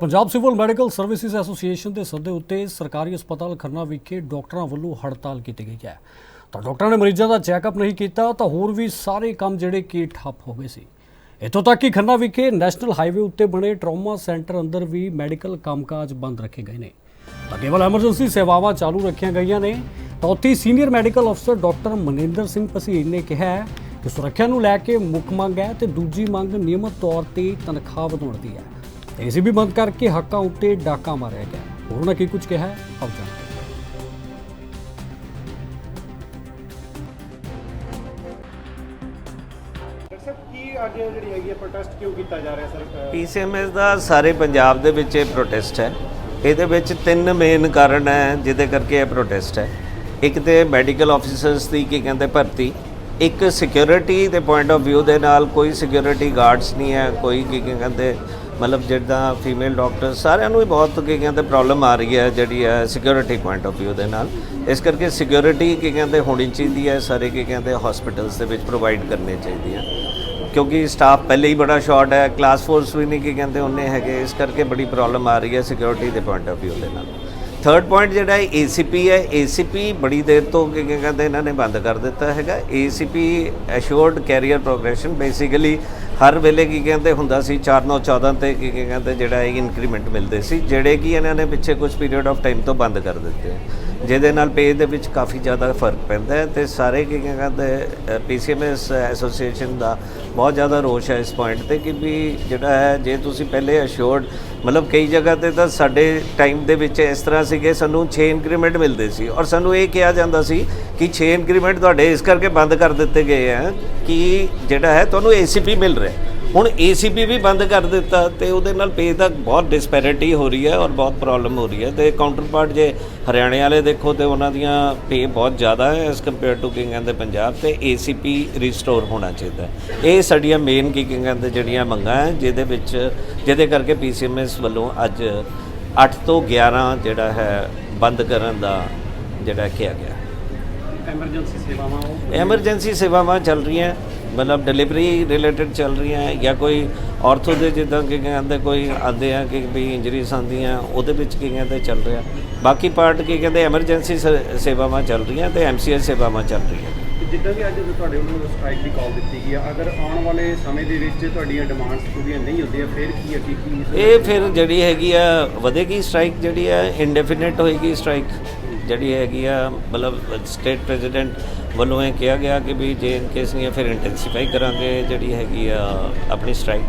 Punjab civil medical services association ਦੇ ਸੱਦੇ ਉੱਤੇ ਸਰਕਾਰੀ ਹਸਪਤਾਲ ਖੰਨਾ ਵਿਖੇ ਡਾਕਟਰਾਂ ਵੱਲੋਂ ਹੜਤਾਲ ਕੀਤੀ ਗਈ ਹੈ। ਤਾਂ ਡਾਕਟਰਾਂ ਨੇ ਮਰੀਜ਼ਾਂ ਦਾ ਚੈੱਕਅਪ ਨਹੀਂ ਕੀਤਾ ਤਾਂ ਹੋਰ ਵੀ ਸਾਰੇ ਕੰਮ ਜਿਹੜੇ ਕਿ ਠੱਪ ਹੋ ਗਏ ਸੀ। ਇੱਥੋਂ ਤੱਕ ਕਿ ਖੰਨਾ ਵਿਖੇ ਨੈਸ਼ਨਲ ਹਾਈਵੇ ਉੱਤੇ ਬਣੇ ਟਰਾਮਾ ਸੈਂਟਰ ਅੰਦਰ ਵੀ ਮੈਡੀਕਲ ਕੰਮਕਾਜ ਬੰਦ ਰੱਖੇ ਗਏ ਨੇ। ਤਾਂ ਕੇਵਲ ਐਮਰਜੈਂਸੀ ਸੇਵਾਵਾਂ ਚਾਲੂ ਰੱਖੀਆਂ ਗਈਆਂ ਨੇ। ਤਾਂ ਉੱਥੇ ਸੀਨੀਅਰ ਮੈਡੀਕਲ ਅਫਸਰ ਡਾਕਟਰ ਮਨਿੰਦਰ ਸਿੰਘ ਭਸੀਨ ਨੇ ਕਿਹਾ ਕਿ ਸੁਰੱਖਿਆ ਨੂੰ ਲੈ ਕੇ ਮੁੱਖ ਮੰਗ ਹੈ ਤੇ ਦੂਜੀ ਮੰਗ ਨਿਯਮਤ ਤੌਰ ਤੇ ਤਨਖਾਹ ਵਧਾਉਣ ਦੀ ਹੈ। ਏਸੀ ਵੀ ਬੰਦ ਕਰਕੇ ਹੱਕਾਂ ਉੱਤੇ ਡਾਕਾ ਮਾਰਿਆ ਗਿਆ ਹੋਰ ਉਹਨਾਂ ਕੀ ਕੁਝ ਕਿਹਾ ਹੈ ਆਓ ਜਾਣਦੇ ਹਾਂ। ਡਾਕਟਰ ਸਾਹਿਬ ਕੀ ਅੱਜ ਜਿਹੜੀ ਹੈਗੀ ਹੈ ਪ੍ਰੋਟੈਸਟ ਕਿਉਂ ਕੀਤਾ ਜਾ ਰਿਹਾ ਸਰ ਪੀਸੀਐਮਐਸ ਦਾ ਸਾਰੇ ਪੰਜਾਬ ਦੇ ਵਿੱਚ ਇਹ ਪ੍ਰੋਟੈਸਟ ਹੈ ਇਹਦੇ ਵਿੱਚ ਤਿੰਨ ਮੇਨ ਕਾਰਨ ਹੈ ਜਿਹਦੇ ਕਰਕੇ ਇਹ ਪ੍ਰੋਟੈਸਟ ਹੈ ਇੱਕ ਤੇ ਮੈਡੀਕਲ ਆਫੀਸਰਸ ਦੀ ਕੀ ਕਹਿੰਦੇ ਭਰਤੀ ਇੱਕ ਸਿਕਿਉਰਿਟੀ ਦੇ ਪੁਆਇੰਟ ਆਫ View ਦੇ ਨਾਲ ਕੋਈ ਸਿਕਿਉਰਿਟੀ ਗਾਰਡਸ ਨਹੀਂ ਹੈ ਕੋਈ ਕੀ ਕਹਿੰਦੇ ਮਤਲਬ ਜਿੱਦਾਂ ਫੀਮੇਲ ਡਾਕਟਰ ਸਾਰਿਆਂ ਨੂੰ ਹੀ ਬਹੁਤ ਕੀ ਕਹਿੰਦੇ ਪ੍ਰੋਬਲਮ ਆ ਰਹੀ ਹੈ, ਜਿਹੜੀ ਹੈ ਸਿਕਿਉਰਿਟੀ ਪੁਆਇੰਟ ਆਫ View ਦੇ ਨਾਲ। ਇਸ ਕਰਕੇ ਸਿਕਿਉਰਿਟੀ ਕੀ ਕਹਿੰਦੇ ਹੋਣੀ ਚਾਹੀਦੀ ਹੈ, ਸਾਰੇ ਕੀ ਕਹਿੰਦੇ ਹਸਪੀਟਲਸ ਦੇ ਵਿੱਚ ਪ੍ਰੋਵਾਈਡ ਕਰਨੀ ਚਾਹੀਦੀ ਹੈ ਕਿਉਂਕਿ ਸਟਾਫ ਪਹਿਲੇ ਹੀ ਬੜਾ ਸ਼ਾਰਟ ਹੈ ਕਲਾਸ ਫੋਰਸ ਵੀ ਨਹੀਂ ਕੀ ਕਹਿੰਦੇ ਉਹਨੇ ਹੈਗੇ, ਇਸ ਕਰਕੇ ਬੜੀ ਪ੍ਰੋਬਲਮ ਆ ਰਹੀ ਹੈ ਸਿਕਿਉਰਿਟੀ ਦੇ ਪੁਆਇੰਟ ਆਫ View ਦੇ ਨਾਲ। ਥਰਡ ਪੁਆਇੰਟ ਜਿਹੜਾ ਹੈ ACP ਹੈ ACP ਬੜੀ ਦੇਰ ਤੋਂ ਕੀ ਕੀ ਕਹਿੰਦੇ ਇਹਨਾਂ ਨੇ ਬੰਦ ਕਰ ਦਿੱਤਾ ਹੈਗਾ। ACP assured career progression basically ਹਰ ਵੇਲੇ ਕੀ ਕਹਿੰਦੇ ਹੁੰਦਾ ਸੀ 4 9 14 ਤੇ ਕੀ ਕੀ ਕਹਿੰਦੇ ਜਿਹੜਾ ਇਹ ਇਨਕਰੀਮੈਂਟ ਮਿਲਦੇ ਸੀ, ਜਿਹੜੇ ਕਿ ਇਹਨਾਂ ਨੇ ਪਿੱਛੇ ਕੁਝ ਪੀਰੀਅਡ ਆਫ ਟਾਈਮ ਤੋਂ ਬੰਦ ਕਰ ਦਿੱਤੇ। ਜਿਹਦੇ ਨਾਲ ਪੇ ਦੇ ਵਿੱਚ ਕਾਫੀ ਜ਼ਿਆਦਾ ਫ਼ਰਕ ਪੈਂਦਾ ਹੈ ਤੇ ਸਾਰੇ ਕੀ ਕਹਿੰਦੇ ਪੀਸੀਐਮਐਸ ਐਸੋਸੀਏਸ਼ਨ ਦਾ ਬਹੁਤ ਜ਼ਿਆਦਾ ਰੋਸ਼ ਹੈ ਇਸ ਪੁਆਇੰਟ ਤੇ ਕਿ ਵੀ ਜਿਹੜਾ ਹੈ, ਜੇ ਤੁਸੀਂ ਪਹਿਲੇ ਅਸ਼ੋਰਡ ਮਤਲਬ ਕਈ ਜਗ੍ਹਾ ਤੇ ਤਾਂ ਸਾਡੇ ਟਾਈਮ ਦੇ ਵਿੱਚ ਇਸ ਤਰ੍ਹਾਂ ਸੀਗੇ, ਸਾਨੂੰ 6 ਇਨਕਰੀਮੈਂਟ ਮਿਲਦੇ ਸੀ ਔਰ ਸਾਨੂੰ ਇਹ ਕਿਹਾ ਜਾਂਦਾ ਸੀ ਕਿ 6 ਇਨਕਰੀਮੈਂਟ ਤੁਹਾਡੇ ਇਸ ਕਰਕੇ ਬੰਦ ਕਰ ਦਿੱਤੇ ਗਏ ਆ ਕਿ ਜਿਹੜਾ ਹੈ, ਤੁਹਾਨੂੰ ਏਸੀਪੀ ਮਿਲ ਰਿਹਾ ਹੁਣ ਏਸੀਪੀ ਵੀ ਬੰਦ ਕਰ ਦਿੱਤਾ ਤੇ ਉਹਦੇ ਨਾਲ ਪੇ ਦਾ ਬਹੁਤ ਡਿਸਪੈਰਿਟੀ ਹੋ ਰਹੀ ਹੈ ਔਰ ਬਹੁਤ ਪ੍ਰੋਬਲਮ ਹੋ ਰਹੀ ਹੈ ਤੇ ਕਾਊਂਟਰਪਾਰਟ ਜੇ ਹਰਿਆਣੇ ਵਾਲੇ ਦੇਖੋ ਤੇ ਉਹਨਾਂ ਦੀਆਂ ਪੇ ਬਹੁਤ ਜ਼ਿਆਦਾ ਹੈ ਐਸ ਕੰਪੇਅਰ ਟੂ ਕਿੰਗ ਦੇ ਪੰਜਾਬ ਤੇ ਏਸੀਪੀ ਰੀਸਟੋਰ ਹੋਣਾ ਚਾਹੀਦਾ। ਇਹ ਸਾਡੀਆਂ ਮੇਨ ਕਿੰਗ ਦੇ ਜਿਹੜੀਆਂ ਮੰਗਾਂ ਹੈ ਜਿਹਦੇ ਵਿੱਚ ਜਿਹਦੇ ਕਰਕੇ ਪੀਸੀਐਮਐਸ ਵੱਲੋਂ ਅੱਜ 8 ਤੋਂ 11 ਜਿਹੜਾ ਹੈ ਬੰਦ ਕਰਨ ਦਾ ਜਿਹੜਾ ਕਿਹਾ ਗਿਆ ਐਮਰਜੈਂਸੀ ਸੇਵਾਵਾਂ ਐਮਰਜੈਂਸੀ ਸੇਵਾਵਾਂ ਚੱਲ ਰਹੀਆਂ ਮਤਲਬ ਡਿਲੀਵਰੀ ਰਿਲੇਟਡ ਚੱਲ ਰਹੀਆਂ ਜਾਂ ਕੋਈ ਆਰਥੋ ਦੇ ਜਿੱਦਾਂ ਕਿ ਕਹਿੰਦੇ ਕੋਈ ਆਉਂਦੇ ਆ ਕਿ ਵੀ ਇੰਜਰੀਜ਼ ਆਉਂਦੀਆਂ ਉਹਦੇ ਵਿੱਚ ਕੀ ਕਹਿੰਦੇ ਚੱਲ ਰਿਹਾ? ਬਾਕੀ ਪਾਰਟ ਕੀ ਕਹਿੰਦੇ ਐਮਰਜੈਂਸੀ ਸੇਵਾਵਾਂ ਚੱਲ ਰਹੀਆਂ ਤੇ ਐਮਸੀਐਸ ਸੇਵਾਵਾਂ ਚੱਲ ਰਹੀਆਂ। ਜਿੱਦਾਂ ਵੀ ਅੱਜ ਤੁਹਾਡੇ ਵੱਲੋਂ ਸਟ੍ਰਾਈਕ ਦੀ ਕਾਲ ਦਿੱਤੀ ਗਈ ਆ ਅਗਰ ਆਉਣ ਵਾਲੇ ਸਮੇਂ ਦੇ ਵਿੱਚ ਤੁਹਾਡੀਆਂ ਡਿਮਾਂਡਸ ਪੂਰੀਆਂ ਨਹੀਂ ਹੁੰਦੀਆਂ ਫਿਰ ਕੀ ਅੱਗੇ ਕੀ ਇਹ ਫਿਰ ਜਿਹੜੀ ਹੈਗੀ ਆ ਵਧੇਗੀ ਸਟ੍ਰਾਈਕ ਜਿਹੜੀ ਆ ਇੰਡੈਫੀਨਿਟ ਹੋਏਗੀ ਸਟ੍ਰਾਈਕ ਜਿਹੜੀ ਹੈਗੀ ਆ, ਮਤਲਬ ਸਟੇਟ ਪ੍ਰੈਜ਼ੀਡੈਂਟ ਵੱਲੋਂ ਇਹ ਕਿਹਾ ਗਿਆ ਕਿ ਵੀ ਜੇ ਇਨ ਕੇਸ ਨਹੀਂ ਹੈ ਫਿਰ ਇੰਟੈਂਸੀਫਾਈ ਕਰਾਂਗੇ, ਜਿਹੜੀ ਹੈਗੀ ਆ, ਆਪਣੀ ਸਟ੍ਰਾਈਕ